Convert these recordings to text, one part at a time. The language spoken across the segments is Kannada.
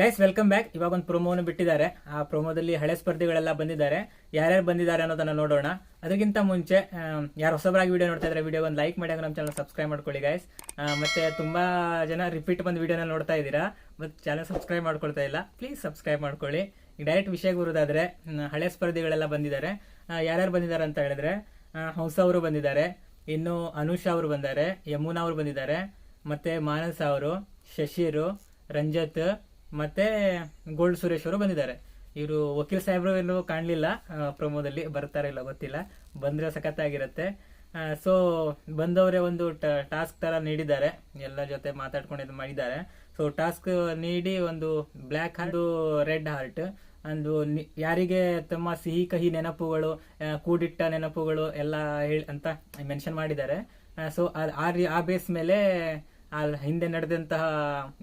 ಗೈಸ್ ವೆಲ್ಕಮ್ ಬ್ಯಾಕ್ ಇವಾಗ ಒಂದು ಪ್ರೊಮೋನು ಬಿಟ್ಟಿದ್ದಾರೆ. ಆ ಪ್ರೊಮೋದಲ್ಲಿ ಹಳೆ ಸ್ಪರ್ಧಿಗಳೆಲ್ಲ ಬಂದಿದ್ದಾರೆ. ಯಾರ್ಯಾರು ಬಂದಿದ್ದಾರೆ ಅನ್ನೋದನ್ನ ನೋಡೋಣ. ಅದಕ್ಕಿಂತ ಮುಂಚೆ ಯಾರು ಹೊಸಬರಾಗಿ ವಿಡಿಯೋ ನೋಡ್ತಾ ಇದ್ರೆ ವಿಡಿಯೋ ಒಂದು ಲೈಕ್ ಮಾಡಿ ನಮ್ಮ ಚಾನಲ್ ಸಬ್ಸ್ಕ್ರೈಬ್ ಮಾಡ್ಕೊಳ್ಳಿ ಗೈಸ್ ಮತ್ತೆ ತುಂಬಾ ಜನ ರಿಪೀಟ್ ಬಂದು ವಿಡಿಯೋನ ನೋಡ್ತಾ ಇದ್ದೀರಾ. ಮತ್ತೆ ಚಾನಲ್ ಸಬ್ಸ್ಕ್ರೈಬ್ ಮಾಡ್ಕೊಳ್ತಾ ಇಲ್ಲ. ಪ್ಲೀಸ್ ಸಬ್ಸ್ಕ್ರೈಬ್ ಮಾಡ್ಕೊಳ್ಳಿ. ಈಗ ಡೈರೆಕ್ಟ್ ವಿಷಯಕ್ಕೆ ಬರೋದಾದ್ರೆ ಹಳೆ ಸ್ಪರ್ಧಿಗಳೆಲ್ಲ ಬಂದಿದ್ದಾರೆ. ಯಾರ್ಯಾರು ಬಂದಿದ್ದಾರೆ ಅಂತ ಹೇಳಿದ್ರೆ ಹಂಸ ಅವರು ಬಂದಿದ್ದಾರೆ. ಇನ್ನು ಅನುಷಾ ಅವರು ಬಂದಿದ್ದಾರೆ ಯಮುನಾ ಅವರು ಬಂದಿದ್ದಾರೆ. ಮತ್ತೆ ಮಾನಸ ಅವರು, ಶಶಿರು, ರಂಜತ್ ಮತ್ತೆ ಗೋಲ್ಡ್ ಸುರೇಶ್ ಅವರು ಬಂದಿದ್ದಾರೆ. ಇವರು ವಕೀಲ್ ಸಾಹೇಬ್ರು ಎಲ್ಲೂ ಕಾಣಲಿಲ್ಲ ಪ್ರೊಮೋದಲ್ಲಿ ಬರ್ತಾರ ಇಲ್ಲ ಗೊತ್ತಿಲ್ಲ. ಬಂದ್ರೆ ಸಖತ್ತಾಗಿರುತ್ತೆ. ಸೊ ಬಂದವರೇ ಒಂದು ಟಾಸ್ಕ್ ತರ ನೀಡಿದ್ದಾರೆ. ಎಲ್ಲ ಜೊತೆ ಮಾತಾಡ್ಕೊಂಡು ಇದು ಮಾಡಿದ್ದಾರೆ. ಸೊ ಟಾಸ್ಕ್ ನೀಡಿ ಒಂದು ಬ್ಲ್ಯಾಕ್ ಅದು ರೆಡ್ ಹಾರ್ಟ್. ಅಂದು ಯಾರಿಗೆ ತಮ್ಮ ಸಿಹಿ, ಕಹಿ ನೆನಪುಗಳು ಕೂಡಿಟ್ಟ ನೆನಪುಗಳು ಎಲ್ಲ ಹೇಳಿ ಅಂತ ಮೆನ್ಷನ್ ಮಾಡಿದ್ದಾರೆ. ಸೊ ಆ ಆ ಬೇಸ್ ಮೇಲೆ, ಆ, ಹಿಂದೆ ನಡೆದಂತಹ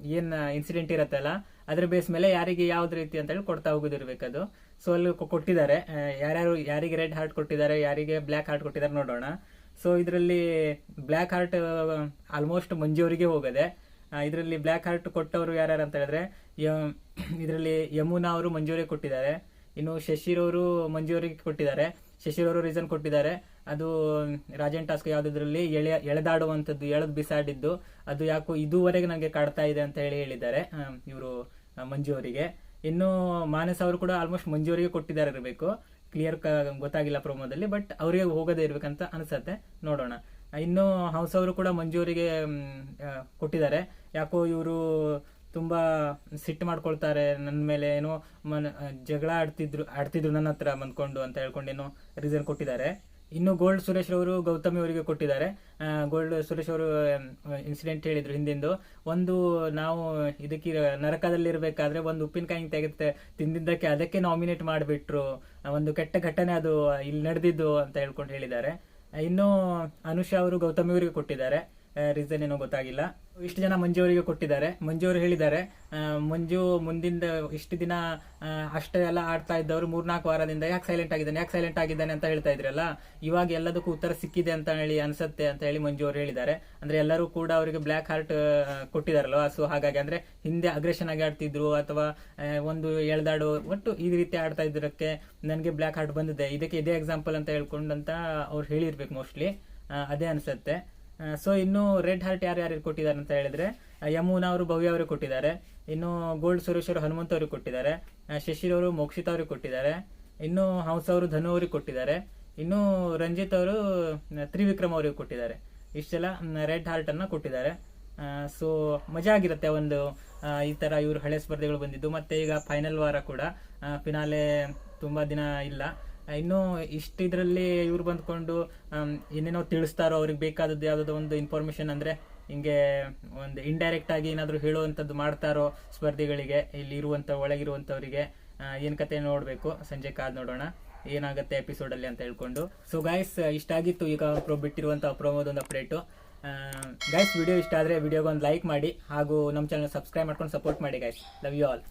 ಏನು ಇನ್ಸಿಡೆಂಟ್ ಇರತ್ತಲ್ಲ ಅದ್ರ ಬೇಸ್ ಮೇಲೆ ಯಾರಿಗೆ ಯಾವ್ದು ರೀತಿ ಅಂತ ಹೇಳಿ ಕೊಡ್ತಾ ಹೋಗೋದಿರ್ಬೇಕದು. ಸೊ ಅಲ್ಲಿ ಕೊಟ್ಟಿದ್ದಾರೆ. ಯಾರ್ಯಾರು, ಯಾರಿಗೆ ರೆಡ್ ಹಾರ್ಟ್ ಕೊಟ್ಟಿದ್ದಾರೆ, ಯಾರಿಗೆ ಬ್ಲ್ಯಾಕ್ ಹಾರ್ಟ್ ಕೊಟ್ಟಿದ್ದಾರೆ ನೋಡೋಣ. ಸೊ ಇದರಲ್ಲಿ ಬ್ಲ್ಯಾಕ್ ಹಾರ್ಟ್ ಆಲ್ಮೋಸ್ಟ್ ಮಂಜುವರಿಗೆ ಹೋಗದೆ ಇದರಲ್ಲಿ ಬ್ಲ್ಯಾಕ್ ಹಾರ್ಟ್ ಕೊಟ್ಟವರು ಯಾರ್ಯಾರು ಅಂತ ಹೇಳಿದ್ರೆ ಇದರಲ್ಲಿ ಯಮುನಾ ಅವರು ಮಂಜೂರಿಗೆ ಕೊಟ್ಟಿದ್ದಾರೆ. ಇನ್ನು ಶಶಿರ್ ಅವರು ಮಂಜೂರಿಗೆ ಕೊಟ್ಟಿದ್ದಾರೆ. ಶಶಿರ್ ಅವರು ರೀಸನ್ ಕೊಟ್ಟಿದ್ದಾರೆ. ಅದು, ರಾಜನ್ ಟಾಸ್ಕ್ ಯಾವುದಿದ್ರಲ್ಲಿ ಎಳೆ, ಎಳೆದಾಡುವಂಥದ್ದು, ಎಳೆದು ಬಿಸಾಡಿದ್ದು, ಅದು ಯಾಕೋ ಇದುವರೆಗೆ ನನಗೆ ಕಾಡ್ತಾ ಇದೆ ಅಂತ ಹೇಳಿ ಹೇಳಿದ್ದಾರೆ. ಇವರು ಮಂಜು ಅವರಿಗೆ. ಇನ್ನು ಮಾನಸ್ ಅವರು ಕೂಡ ಆಲ್ಮೋಸ್ಟ್ ಮಂಜು ಅವರಿಗೆ ಕೊಟ್ಟಿದ್ದಾರೆ ಇರಬೇಕು. ಕ್ಲಿಯರ್ ಗೊತ್ತಾಗಿಲ್ಲ ಪ್ರೊಮೋದಲ್ಲಿ ಬಟ್ ಅವರಿಗೆ ಹೋಗದೇ ಇರ್ಬೇಕಂತ ಅನಿಸುತ್ತೆ. ನೋಡೋಣ. ಇನ್ನು ಹೌಸ್ ಅವರು ಕೂಡ ಮಂಜು ಅವರಿಗೆ ಕೊಟ್ಟಿದ್ದಾರೆ. ಯಾಕೋ ಇವರು ತುಂಬ ಸಿಟ್ಟು ಮಾಡ್ಕೊಳ್ತಾರೆ. ನನ್ನ ಮೇಲೆ ಏನೋ ಮನ, ಜಗಳ ಆಡ್ತಿದ್ರು ಆಡ್ತಿದ್ರು ನನ್ನ ಹತ್ರ ಬಂದ್ಕೊಂಡು ಅಂತ ಹೇಳ್ಕೊಂಡು ಏನೋ ರೀಸನ್ ಕೊಟ್ಟಿದ್ದಾರೆ. ಇನ್ನು ಗೋಲ್ಡ್ ಸುರೇಶ್ ಅವರು ಗೌತಮಿ ಅವರಿಗೆ ಕೊಟ್ಟಿದ್ದಾರೆ. ಗೋಲ್ಡ್ ಸುರೇಶ್ ಅವರು ಇನ್ಸಿಡೆಂಟ್ ಹೇಳಿದ್ರು ಹಿಂದಿಂದು. ಒಂದು ನಾವು ಇದಕ್ಕೆ ನರಕದಲ್ಲಿ ಇರಬೇಕಾದ್ರೆ ಒಂದು ಉಪ್ಪಿನಕಾಯಿ ತೆಗೆದು ತಿಂದಿದ್ದಕ್ಕೆ ಅದಕ್ಕೆ ನಾಮಿನೇಟ್ ಮಾಡಿಬಿಟ್ರು. ಒಂದು ಕೆಟ್ಟ ಘಟನೆ ಅದು ಇಲ್ಲಿ ನಡೆದಿದ್ದು ಅಂತ ಹೇಳ್ಕೊಂಡು ಹೇಳಿದ್ದಾರೆ. ಇನ್ನು ಅನುಷಾ ಅವರು ಗೌತಮಿ ಅವರಿಗೆ ಕೊಟ್ಟಿದ್ದಾರೆ. ರೀಸನ್ ಏನೋ ಗೊತ್ತಾಗಿಲ್ಲ. ಇಷ್ಟು ಜನ ಮಂಜು ಅವರಿಗೆ ಕೊಟ್ಟಿದ್ದಾರೆ. ಮಂಜು ಅವರು ಹೇಳಿದ್ದಾರೆ ಮಂಜು ಮುಂದಿಂದ ಇಷ್ಟು ದಿನ ಅಷ್ಟೇ ಎಲ್ಲ ಆಡ್ತಾ ಇದ್ದವರು ಮೂರ್ನಾಲ್ಕು ವಾರದಿಂದ ಯಾಕೆ ಸೈಲೆಂಟ್ ಆಗಿದ್ದಾನೆ, ಯಾಕೆ ಸೈಲೆಂಟ್ ಆಗಿದ್ದಾನೆ ಅಂತ ಹೇಳ್ತಾ ಇದ್ರಲ್ಲ ಇವಾಗ ಎಲ್ಲದಕ್ಕೂ ಉತ್ತರ ಸಿಕ್ಕಿದೆ ಅಂತ ಹೇಳಿ, ಅನ್ಸತ್ತೆ ಅಂತ ಹೇಳಿ ಮಂಜು ಅವರು ಹೇಳಿದ್ದಾರೆ. ಅಂದ್ರೆ ಎಲ್ಲರೂ ಕೂಡ ಅವರಿಗೆ ಬ್ಲ್ಯಾಕ್ ಹಾರ್ಟ್ ಕೊಟ್ಟಿದಾರಲ್ಲ ಸೊ ಹಾಗಾಗಿ ಅಂದ್ರೆ ಹಿಂದೆ ಅಗ್ರೆಷನ್ ಆಗಿ ಆಡ್ತಿದ್ರು ಅಥವಾ ಒಂದು ಎಳ್ದಾಡು ಒಟ್ಟು ಈ ರೀತಿ ಆಡ್ತಾ ಇದ್ರಕ್ಕೆ ನನಗೆ ಬ್ಲ್ಯಾಕ್ ಹಾರ್ಟ್ ಬಂದಿದೆ. ಇದಕ್ಕೆ ಇದೇ ಎಕ್ಸಾಂಪಲ್ ಅಂತ ಹೇಳ್ಕೊಂಡಂತ ಅವ್ರು ಹೇಳಿರ್ಬೇಕು ಮೋಸ್ಟ್ಲಿ ಅದೇ ಅನ್ಸತ್ತೆ. ಸೊ ಇನ್ನು ರೆಡ್ ಹಾರ್ಟ್ ಯಾರು ಯಾರು ಕೊಟ್ಟಿದ್ದಾರೆ ಅಂತ ಹೇಳಿದ್ರೆ ಯಮುನಾ ಅವರು, ಭವ್ಯ ಅವರು ಕೊಟ್ಟಿದ್ದಾರೆ. ಇನ್ನು ಗೋಲ್ಡ್ ಸುರೇಶ್ ಅವರು, ಹನುಮಂತ ಅವರು ಕೊಟ್ಟಿದ್ದಾರೆ. ಶಶಿರ್ ಅವರು, ಮೋಕ್ಷಿತ ಅವರು ಕೊಟ್ಟಿದ್ದಾರೆ. ಇನ್ನು ಹಂಸ ಅವರು, ಧನು ಅವರಿಗೆ ಕೊಟ್ಟಿದ್ದಾರೆ. ಇನ್ನು ರಂಜಿತ್ ಅವರು ತ್ರಿವಿಕ್ರಮ್ ಅವರಿಗೆ ಕೊಟ್ಟಿದ್ದಾರೆ. ಇಷ್ಟೆಲ್ಲ ರೆಡ್ ಹಾರ್ಟ್ ಅನ್ನ ಕೊಟ್ಟಿದ್ದಾರೆ. ಸೊ ಮಜಾ ಆಗಿರುತ್ತೆ ಒಂದು ಈ ತರ ಇವರು ಹಳೆ ಸ್ಪರ್ಧೆಗಳು ಬಂದಿದ್ದು. ಮತ್ತೆ ಈಗ ಫೈನಲ್ ವಾರ ಕೂಡ ಫಿನಾಲೆ ತುಂಬಾ ದಿನ ಇಲ್ಲ. ಇನ್ನು ಇಷ್ಟು ಇದರಲ್ಲಿ ಇವ್ರು ಬಂದ್ಕೊಂಡು ಏನೇನೋ ತಿಳಿಸ್ತಾರೋ ಅವ್ರಿಗೆ ಬೇಕಾದದ್ದು ಯಾವ್ದಾದ್ರು ಒಂದು ಇನ್ಫಾರ್ಮೇಶನ್ ಅಂದರೆ ಹಿಂಗೆ ಒಂದು ಇಂಡೈರೆಕ್ಟ್ ಆಗಿ ಏನಾದರೂ ಹೇಳುವಂಥದ್ದು ಮಾಡ್ತಾರೋ ಸ್ಪರ್ಧಿಗಳಿಗೆ, ಇಲ್ಲಿ ಇರುವಂಥ, ಒಳಗಿರುವಂಥವರಿಗೆ ಏನು ಕತೆ ನೋಡಬೇಕು? ಸಂಜೆ ಕಾದ್ ನೋಡೋಣ. ಏನಾಗುತ್ತೆ ಎಪಿಸೋಡಲ್ಲಿ ಅಂತ ಹೇಳ್ಕೊಂಡು. ಸೊ ಗಾಯ್ಸ್ ಇಷ್ಟ ಆಗಿತ್ತು ಈಗ ಬಿಟ್ಟಿರುವಂಥ ಬಿಟ್ಟಿರುವಂತಹ ಪ್ರೊಮೋದೊಂದು ಅಪ್ಡೇಟು ಗೈಸ್ ವಿಡಿಯೋ ಇಷ್ಟ ಆದರೆ ವಿಡಿಯೋಗೆ ಒಂದು ಲೈಕ್ ಮಾಡಿ ಹಾಗೂ ನಮ್ಮ ಚಾನಲ್ ಸಬ್ಸ್ಕ್ರೈಬ್ ಮಾಡ್ಕೊಂಡು ಸಪೋರ್ಟ್ ಮಾಡಿ ಗೈಸ್ ಲವ್ ಯು ಆಲ್